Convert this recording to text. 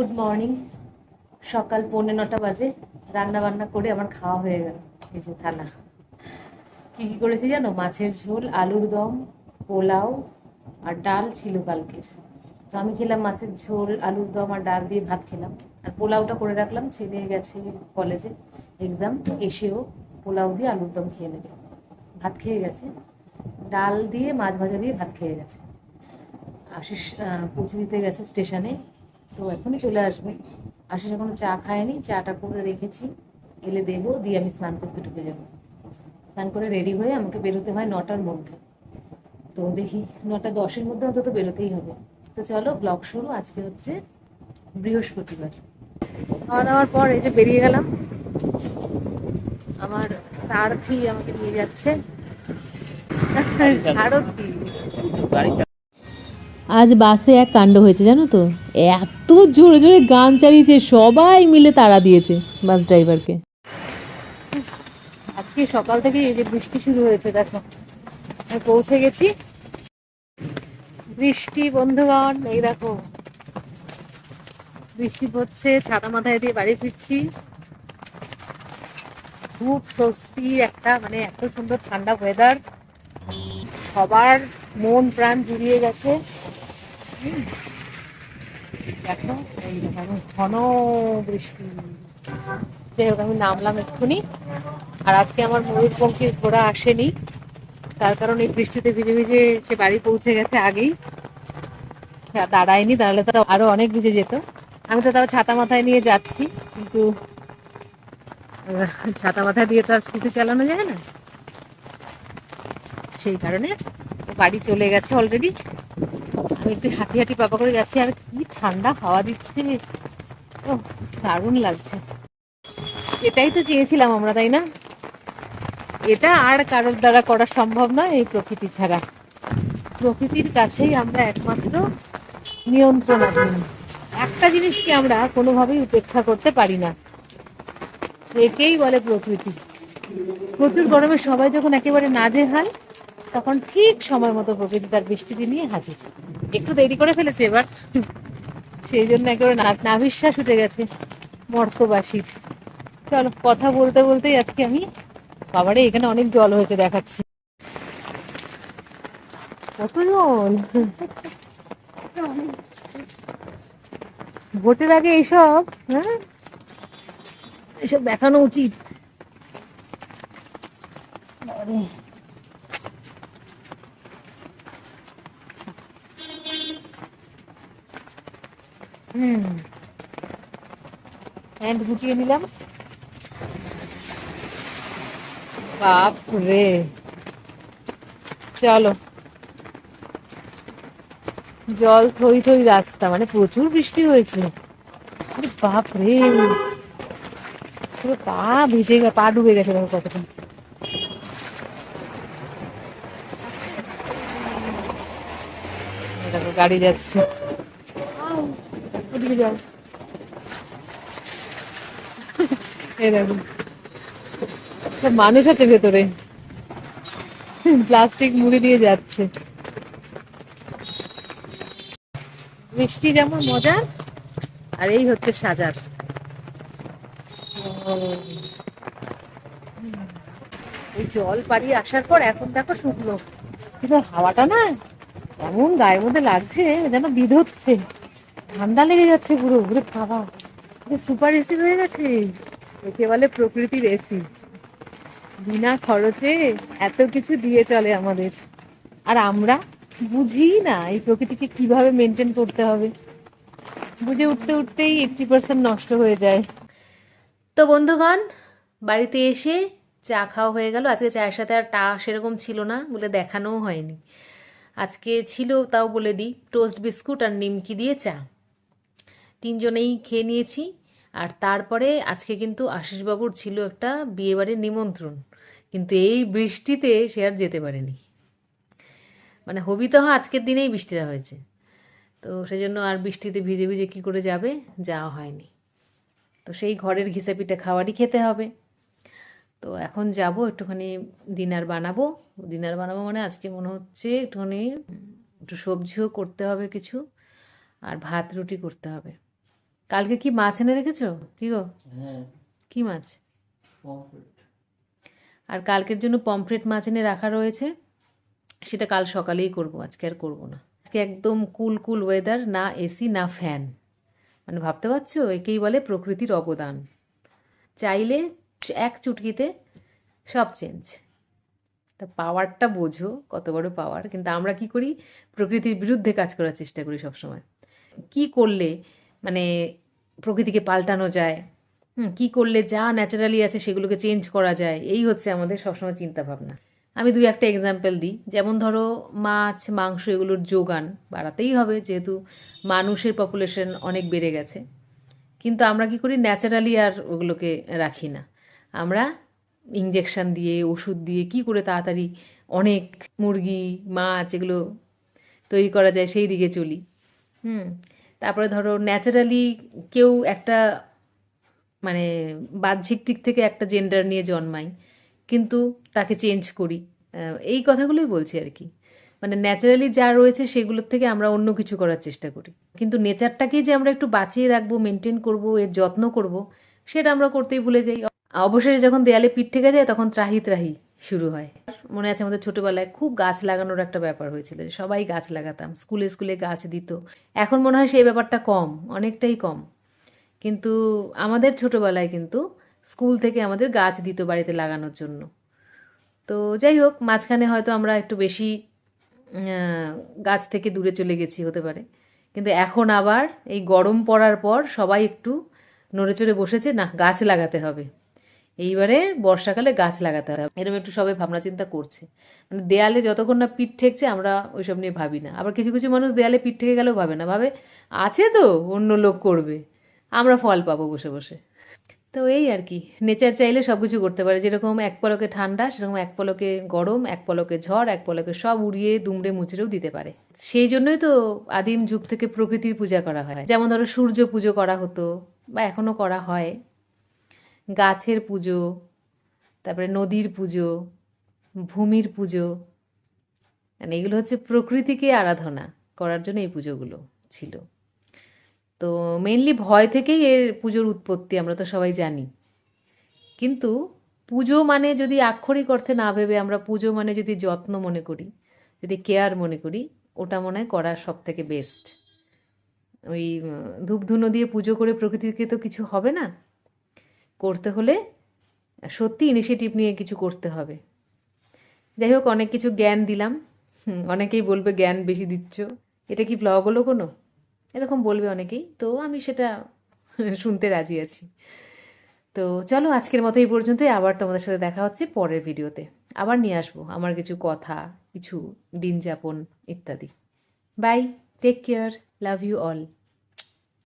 Good morning সকাল পৌনে নটা বাজে। রান্না বান্না করে আমার খাওয়া হয়ে গেল। এই যে থালা। কী কী করেছি জানো? মাছের ঝোল, আলুর দম, পোলাও আর ডাল ছিল কালকের তো আমি খেলাম মাছের ঝোল, আলুর দম আর ডাল দিয়ে ভাত খেলাম। আর পোলাওটা করে রাখলাম, ছেলে গেছে কলেজে এক্সাম এসেও পোলাও দিয়ে আলুর দম খেয়ে নেবে। ভাত খেয়ে গেছে। ডাল দিয়ে মাছ ভাজা দিয়ে ভাত খেয়ে গেছে। আশিস পৌঁছে দিতে গেছে স্টেশনে তো এখনই চলে আসবে। আশিস এখনও চা খায়নি চাটা করে রেখেছি। এলে দেবো দিয়ে আমি স্নান করতে ঢুকে যাব। স্নান করে রেডি হয়ে আমাকে বেরোতে হয় নটার মধ্যে। তো দেখি নটা দশের মধ্যে অন্তত বেরোতেই হবে। তো চলো ব্লগ শুরু আজকে হচ্ছে বৃহস্পতিবার। খাওয়া দাওয়ার পর এই যে বেরিয়ে গেলাম। আমার সারথি আমাকে নিয়ে যাচ্ছে। সারথি আজ বাসে এক কাণ্ড হয়েছে, জানো তো? এত জোরে জোরে গান চালিয়েছে, সবাই মিলে তাড়া দিয়েছে বাস ড্রাইভারকে। আজকে সকাল থেকে এই যে বৃষ্টি শুরু হয়েছে, দেখো। পৌঁছে গেছি। বৃষ্টি, বন্ধুগণ, এই দেখো। বৃষ্টি পড়ছে, ছাতা মাথায় দিয়ে বাড়ি ফিরছি। খুব স্বস্তি, একটা মানে এত সুন্দর ঠান্ডা ওয়েদার সবার মন প্রাণ জুড়িয়ে গেছে। দেখো, এই দেখো ঘন বৃষ্টি। যাই হোক, আমি নামলাম এক্ষুনি। আর আজকে আমার ময়ূরপঙ্খীর ঘোড়া আসেনি। তার কারণ এই বৃষ্টিতে ভিজে ভিজে সে বাড়ি পৌঁছে গেছে আগেই। দাঁড়ায়নি, দাঁড়ালে তো আরও অনেক ভিজে যেত। আমি তো তাও ছাতা মাথায় নিয়ে যাচ্ছি, কিন্তু ছাতা মাথায় দিয়ে তো আর স্কুটি চালানো যায় না। সেই কারণে বাড়ি চলে গেছে অলরেডি আমি একটু হাঁটি হাঁটি পাপা করে যাচ্ছি আর কি ঠান্ডা হাওয়া দিচ্ছে। ও দারুণ লাগছে। এটাই তো চেয়েছিলাম আমরা, তাই না? এটা আর কারোর দ্বারা করা সম্ভব নয় এই প্রকৃতি ছাড়া। প্রকৃতির কাছেই আমরা একমাত্র নিয়ন্ত্রণাধীন একটা জিনিসকে আমরা কোনোভাবেই উপেক্ষা করতে পারি না। একেই বলে প্রকৃতি। প্রচুর গরমে সবাই যখন একেবারে নাজেহাল, তখন ঠিক সময় মতো প্রকৃতি তার বৃষ্টিটি নিয়ে হাজির। একটু দেরি করে ফেলেছে এবার। সেই জন্য একেবারে না- নাভিশ্বাস উঠে গেছে মর্তবাসীর। চলো কথা বলতে বলতেই আজকে আমি বাবারে এখানে অনেক জল হয়েছে দেখাচ্ছি। কত জল? ভোটের আগে এইসব হ্যাঁ? এসব দেখানো উচিত। হুম। হ্যান্ড গুটিয়ে নিলাম। বাপ রে চলো। জল থই থই রাস্তা মানে প্রচুর বৃষ্টি হয়েছে। আরে বাপ রে পুরো পা ভিজে গে পা ডুবে গেছে দেখো কতটা। গাড়ি যাচ্ছে। ওদিকে যাও। এই দেখো। সব মানুষ আছে ভেতরে। প্লাস্টিক মুড়ি দিয়ে যাচ্ছে। বৃষ্টি যেমন মজা আর এই হচ্ছে সাজার। এই জল পাড়িয়ে আসার পর এখন দেখো শুকনো। কিন্তু হাওয়াটা না এমন গায়ের মধ্যে লাগছে যেন বিধ হচ্ছে ঠান্ডা লেগে যাচ্ছে পুরো পুরো খাওয়া সুপার এসি হয়ে গেছে। একে বলে প্রকৃতির এসি বিনা খরচে এত কিছু দিয়ে চলে আমাদের। আর আমরা বুঝি না এই প্রকৃতিকে কীভাবে মেনটেন করতে হবে। বুঝে উঠতে উঠতেই এইটটি পার্সেন্ট নষ্ট হয়ে যায়। তো বন্ধুগণ, বাড়িতে এসে চা খাওয়া হয়ে গেল। আজকে চায়ের সাথে আর টা সেরকম ছিল না বলে দেখানোও হয়নি। আজকে ছিল তাও বলে দিই, টোস্ট বিস্কুট আর নিমকি দিয়ে চা। তিনজনেই খেয়ে নিয়েছি। আর তারপরে আজকে কিন্তু আশিসবাবুর ছিল একটা বিয়েবাড়ির নিমন্ত্রণ। কিন্তু এই বৃষ্টিতে সে আর যেতে পারেনি। মানে হবি তো আজকের দিনেই বৃষ্টিটা হয়েছে। তো সেজন্য আর বৃষ্টিতে ভিজে ভিজে কী করে যাবে, যাওয়া হয়নি। তো সেই ঘরের ঘিসে পিঠে খাওয়ারই খেতে হবে। তো এখন যাব, একটুখানি ডিনার বানাবো। ডিনার বানাবো মানে আজকে মনে হচ্ছে একটুখানি, একটু সবজিও করতে হবে কিছু, আর ভাত রুটি করতে হবে। কালকে কি মাছ এনে রেখেছো? কি গো? হ্যাঁ। কি মাছ? আর কালকের জন্য পমফ্রেট মাছ এনে রাখা রয়েছে। সেটা কাল সকালেই করব আজকে আর করব না। আজকে একদম কুল কুল ওয়েদার না এসি না ফ্যান মানে ভাবতে পারছ? একেই বলে প্রকৃতির অবদান। চাইলে এক চুটকিতে সব চেঞ্জ তা পাওয়ারটা বোঝো কত বড় পাওয়ার কিন্তু আমরা কি করি? প্রকৃতির বিরুদ্ধে কাজ করার চেষ্টা করি সবসময়। কি করলে মানে প্রকৃতিকে পাল্টানো যায়। হুম, কী করলে যা ন্যাচারালি আছে সেগুলোকে চেঞ্জ করা যায়, এই হচ্ছে আমাদের সবসময় চিন্তা ভাবনা আমি দুই একটা এক্সাম্পল দিই। যেমন ধরো মাছ, মাংস এগুলোর যোগান বাড়াতেই হবে, যেহেতু মানুষের পপুলেশন অনেক বেড়ে গেছে। কিন্তু আমরা কি করি? ন্যাচারালি আর ওগুলোকে রাখি না। আমরা ইঞ্জেকশন দিয়ে, ওষুধ দিয়ে কি করে তাড়াতাড়ি অনেক মুরগি, মাছ এগুলো তৈরি করা যায় সেই দিকে চলি। হুম তারপরে ধরো ন্যাচারালি কেউ একটা মানে বাহ্যিক দিক থেকে একটা জেন্ডার নিয়ে জন্মাই, কিন্তু তাকে চেঞ্জ করি। এই কথাগুলোই বলছি আর কি। মানে ন্যাচারালি যা রয়েছে সেগুলোর থেকে আমরা অন্য কিছু করার চেষ্টা করি। কিন্তু নেচারটাকেই যে আমরা একটু বাঁচিয়ে রাখব মেনটেন করব, এর যত্ন করব, সেটা আমরা করতেই ভুলে যাই। অবশেষে যখন দেয়ালে পিঠ ঠেকে যায়, তখন ত্রাহি ত্রাহি শুরু হয়। মনে আছে আমাদের ছোটবেলায় খুব গাছ লাগানোর একটা ব্যাপার হয়েছিল সবাই গাছ লাগাতাম, স্কুলে স্কুলে গাছ দিত। এখন মনে হয় সেই ব্যাপারটা কম, অনেকটাই কম। কিন্তু আমাদের ছোটবেলায় কিন্তু স্কুল থেকে আমাদের গাছ দিত বাড়িতে লাগানোর জন্য। তো যাই হোক, মাঝখানে হয়তো আমরা একটু বেশি গাছ থেকে দূরে চলে গেছি হতে পারে। কিন্তু এখন আবার এই গরম পড়ার পর সবাই একটু নড়ে চড়ে বসেছে, না, গাছ লাগাতে হবে। এইবারে বর্ষাকালে গাছ লাগাতে হবে। এরকম একটু সবাই ভাবনা চিন্তা করছে। মানে দেয়ালে যতক্ষণ না পিঠ ঠেকছে, আমরা ওইসব নিয়ে ভাবি না। আবার কিছু কিছু মানুষ দেয়ালে পিঠ ঠেকে গেলেও ভাবে না। ভাবে, আছে তো, অন্য লোক করবে। আমরা ফল পাবো বসে বসে। তো এই আর কি। নেচার চাইলে সব কিছু করতে পারে। যেরকম এক পলকে ঠান্ডা, সেরকম এক পলকে গরম, এক পলকে ঝড়, এক পলকে সব উড়িয়ে দুমড়ে মুচড়েও দিতে পারে। সেই জন্যই তো আদিম যুগ থেকে প্রকৃতির পূজা করা হয়। যেমন ধরো সূর্য পুজো করা হতো বা এখনও করা হয়। গাছের পুজো, তারপরে নদীর পুজো, ভূমির পুজো মানে এগুলো হচ্ছে প্রকৃতিকে আরাধনা করার জন্য এই পুজোগুলো ছিল। তো মেনলি ভয় থেকেই এর পুজোর উৎপত্তি আমরা তো সবাই জানি। কিন্তু পুজো মানে যদি আক্ষরিক অর্থে না ভেবে আমরা পুজো মানে যদি যত্ন মনে করি, যদি কেয়ার মনে করি, ওটা মনে হয় করার সব থেকে বেস্ট ওই ধূপ ধুনো দিয়ে পুজো করে প্রকৃতিকে তো কিছু হবে না। করতে হলে সত্যি ইনিশিয়েটিভ নিয়ে কিছু করতে হবে। যাই হোক, অনেক কিছু জ্ঞান দিলাম। অনেকেই বলবে জ্ঞান বেশি দিচ্ছ। এটা কি ব্লগ হলো কোনো? এরকম বলবে অনেকেই। তো আমি সেটা শুনতে রাজি আছি। তো চলো, আজকের মতো এই পর্যন্তই। আবার তোমাদের সাথে দেখা হচ্ছে পরের ভিডিওতে। আবার নিয়ে আসব আমার কিছু কথা, কিছু দিন যাপন ইত্যাদি। Bye take care love you all